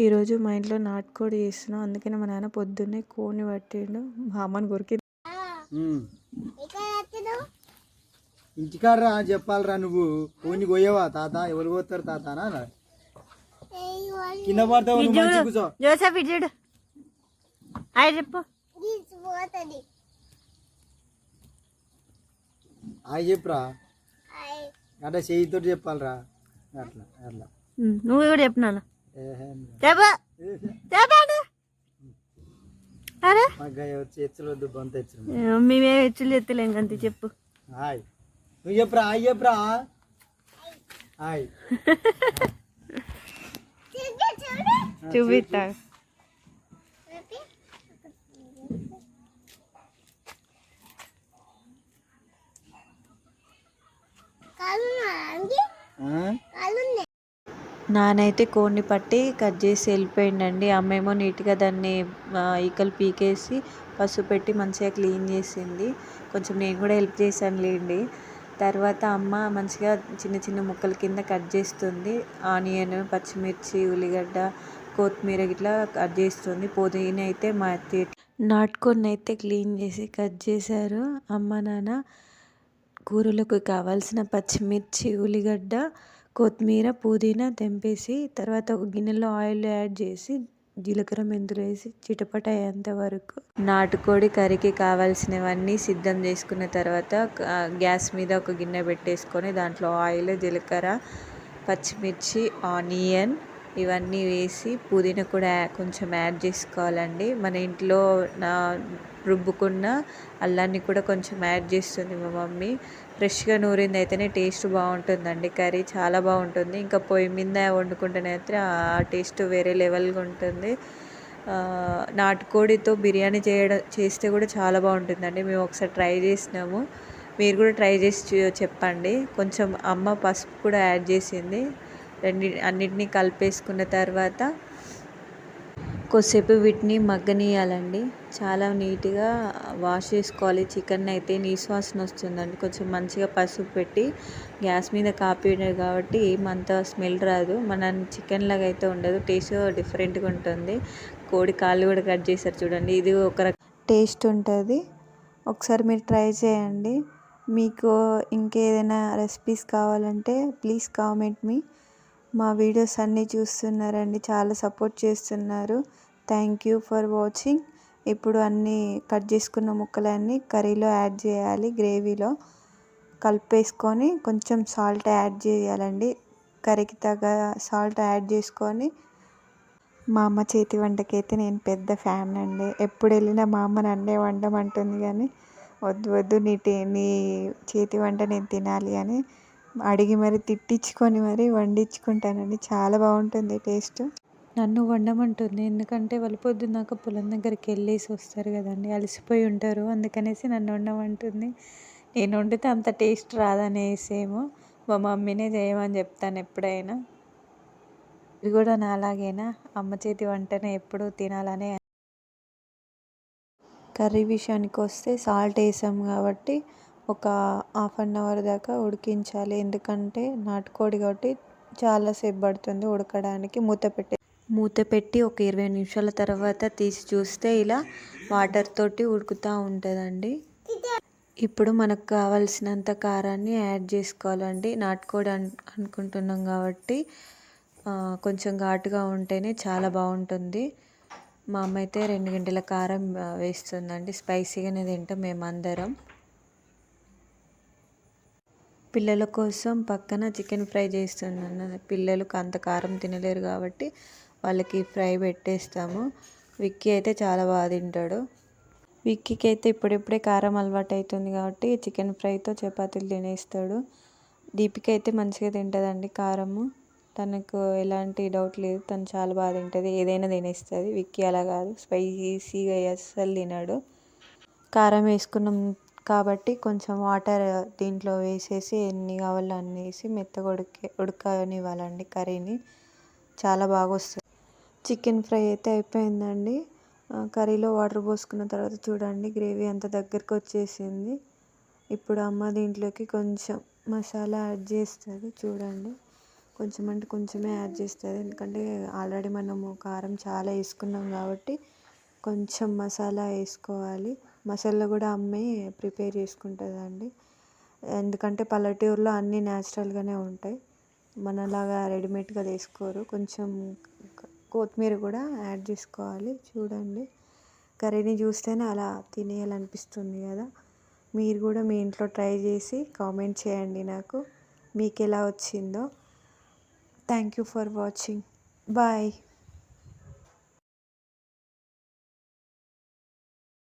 ఈరోజు మా ఇంట్లో నాటుకోడి చేస్తున్నాం. అందుకని మా నాన్న పొద్దున్నే కోడిని పట్టిండు. మా అమ్మని కొరికి ఉమ్. ఇంటికాడరా చెప్పాలరా నువ్వు. కోని కొయ్యవా తాత? ఎవరు పోతారు తాత అనా కింద పడతావు జోసఫ్ చెప్పు. అవి చెప్పురా. అంటే చేయితో చెప్పాలరా. అట్లా అట్లా. నువ్వు కూడా చెప్పినాను మేమే హెచ్చులు ఎత్తలేం కంతి చెప్పు. హాయ్. నువ్వు చెప్పురా హాయ్ చెప్పురా? హాయ్. చూపిస్తా? నానైతే కోడిని పట్టి కట్ చేసి వెళ్ళిపోయిండండి. అమ్మేమో నీట్గా దాన్ని ఈకలు పీకేసి పసుపు పెట్టి మంచిగా క్లీన్ చేసింది. కొంచెం నేను కూడా హెల్ప్ చేశాను లేండి తర్వాత అమ్మ మంచిగా చిన్న చిన్న ముక్కల కింద కట్ చేస్తుంది. ఆనియన్ పచ్చిమిర్చి ఉల్లిగడ్డ కొత్తిమీర ఇట్లా కట్ చేస్తుంది. పుదీనా అయితే మా నాటుకొని అయితే క్లీన్ చేసి కట్ చేశారు. అమ్మ నాన్న కూరలకు కావాల్సిన పచ్చిమిర్చి ఉల్లిగడ్డ కొత్తిమీర పుదీనా తెంపేసి తర్వాత ఒక గిన్నెలో ఆయిల్ యాడ్ చేసి జీలకర్ర మెంతులు వేసి చిటపట అయ్యేంత వరకు నాటుకోడి కర్రీకి కావాల్సినవన్నీ సిద్ధం చేసుకున్న తర్వాత గ్యాస్ మీద ఒక గిన్నె పెట్టేసుకొని దాంట్లో ఆయిల్ జీలకర్ర పచ్చిమిర్చి ఆనియన్ ఇవన్నీ వేసి పుదీనా కూడా కొంచెం యాడ్ చేసుకోవాలండి. మన ఇంట్లో నా రుబ్బుకున్న అల్లాన్ని కూడా కొంచెం యాడ్ చేస్తుంది మా మమ్మీ. ఫ్రెష్గా నూరింది అయితేనే టేస్ట్ బాగుంటుందండి. కర్రీ చాలా బాగుంటుంది. ఇంకా పొయ్యి మీద వండుకుంటేనే అయితే ఆ టేస్ట్ వేరే లెవెల్గా ఉంటుంది. నాటుకోడితో బిర్యానీ చేయడం చేస్తే కూడా చాలా బాగుంటుందండి. మేము ఒకసారి ట్రై చేసినాము. మీరు కూడా ట్రై చేసి చెప్పండి. కొంచెం అమ్మ పసుపు కూడా యాడ్ చేసింది. రెండి అన్నిటినీ కలిపేసుకున్న తర్వాత కొద్దిసేపు వీటిని మగ్గనీయాలండి చాలా నీట్గా వాష్ చేసుకోవాలి. చికెన్ అయితే నీసు వాసన వస్తుందండి. కొంచెం మంచిగా పసుపు పెట్టి గ్యాస్ మీద కాపేయడం కాబట్టి ఏమంత స్మెల్ రాదు. మన చికెన్ లాగా అయితే ఉండదు. టేస్ట్ డిఫరెంట్గా ఉంటుంది. కోడి కాళ్ళు కూడా కట్ చేశారు చూడండి. ఇది ఒక టేస్ట్ ఉంటుంది. ఒకసారి మీరు ట్రై చేయండి. మీకు ఇంకేదైనా రెసిపీస్ కావాలంటే ప్లీజ్ కామెంట్ మీ. మా వీడియోస్ అన్నీ చూస్తున్నారండి. చాలా సపోర్ట్ చేస్తున్నారు. Thank you for watching. ఇప్పుడు అన్నీ కట్ చేసుకున్న ముక్కలన్నీ కర్రీలో యాడ్ చేయాలి. గ్రేవీలో కలిపేసుకొని కొంచెం సాల్ట్ యాడ్ చేయాలండి. కర్రీకి తగ్గ సాల్ట్ యాడ్ చేసుకొని మా అమ్మ చేతి వంటకైతే నేను పెద్ద ఫ్యాన్ అండి. ఎప్పుడు వెళ్ళినా మా అమ్మ నన్నే వండమంటుంది కానీ వద్దు వద్దు నీ నీ చేతి వంట నేను తినాలి అని అడిగి మరి తిట్టించుకొని మరి వండించుకుంటానండి. చాలా బాగుంటుంది టేస్ట్. నన్ను వండమంటుంది. ఎందుకంటే వాళ్ళు పొద్దున్నాక పొలం దగ్గరికి వెళ్ళేసి వస్తారు కదండి. అలసిపోయి ఉంటారు. అందుకనేసి నన్ను వండమంటుంది. నేను వండితే అంత టేస్ట్ రాదనేసేమో. మా మమ్మీనే చేయమని చెప్తాను ఎప్పుడైనా. ఇది కూడా నాలాగేనా? అమ్మ చేతి వంటనే ఎప్పుడు తినాలనే కర్రీ విషయానికి వస్తే సాల్ట్ వేసాం కాబట్టి ఒక హాఫ్ అన్ అవర్ దాకా ఉడికించాలి. ఎందుకంటే నాటుకోడి కాబట్టి చాలాసేపు పడుతుంది ఉడకడానికి. మూత పెట్టి మూత పెట్టి ఒక ఇరవై నిమిషాల తర్వాత తీసి చూస్తే ఇలా వాటర్ తోటి ఉడుకుతూ ఉంటుందండి. ఇప్పుడు మనకు కావాల్సినంత కారాన్ని యాడ్ చేసుకోవాలండి. నాటుకోడి అన్ అనుకుంటున్నాం కాబట్టి కొంచెం ఘాటుగా ఉంటేనే చాలా బాగుంటుంది. మా అమ్మ అయితే రెండు గంటల కారం వేస్తుందండి. స్పైసీగానే తింటాం మేమందరం. పిల్లల కోసం పక్కన చికెన్ ఫ్రై చేస్తున్నాను. పిల్లలకు అంత కారం తినలేరు కాబట్టి వాళ్ళకి ఫ్రై పెట్టేస్తాము. విక్కీ అయితే చాలా బాగా తింటాడు. విక్కీకి అయితే ఇప్పుడిప్పుడే కారం అలవాటు అవుతుంది కాబట్టి చికెన్ ఫ్రైతో చపాతీలు తినేస్తాడు. దీపిక అయితే మంచిగా తింటుందండి కారము. తనకు ఎలాంటి డౌట్ లేదు. తను చాలా బాగా తింటుంది. ఏదైనా తినేస్తుంది. విక్కీ అలా కాదు. స్పైసీగా అస్సలు తినడు. కారం వేసుకున్నాం కాబట్టి కొంచెం వాటర్ దీంట్లో వేసేసి ఎన్ని కావాలో అన్ని వేసి మెత్తగా ఉడికే ఉడకనివ్వాలండి కర్రీని. చాలా బాగా వస్తుంది చికెన్ ఫ్రై అయితే అయిపోయిందండి. కర్రీలో వాటర్ పోసుకున్న తర్వాత చూడండి గ్రేవీ అంత దగ్గరికి వచ్చేసింది. ఇప్పుడు అమ్మ దీంట్లోకి కొంచెం మసాలా యాడ్ చేస్తుంది చూడండి. కొంచెం అంటే కొంచెమే యాడ్ చేస్తుంది ఎందుకంటే ఆల్రెడీ మనము కారం చాలా వేసుకున్నాం కాబట్టి కొంచెం మసాలా వేసుకోవాలి. మసాలా కూడా అమ్మే ప్రిపేర్ చేసుకుంటుందండి. ఎందుకంటే పల్లెటూరులో అన్నీ న్యాచురల్గానే ఉంటాయి. మనలాగా రెడీమేడ్గా తీసుకోరు. కొంచెం కొత్తిమీర కూడా యాడ్ చేసుకోవాలి. చూడండి. కర్రీని చూస్తేనే అలా తినేయాలనిపిస్తుంది కదా. మీరు కూడా మీ ఇంట్లో ట్రై చేసి కామెంట్ చేయండి నాకు. మీకు ఎలా వచ్చిందో. Thank you for watching. Bye.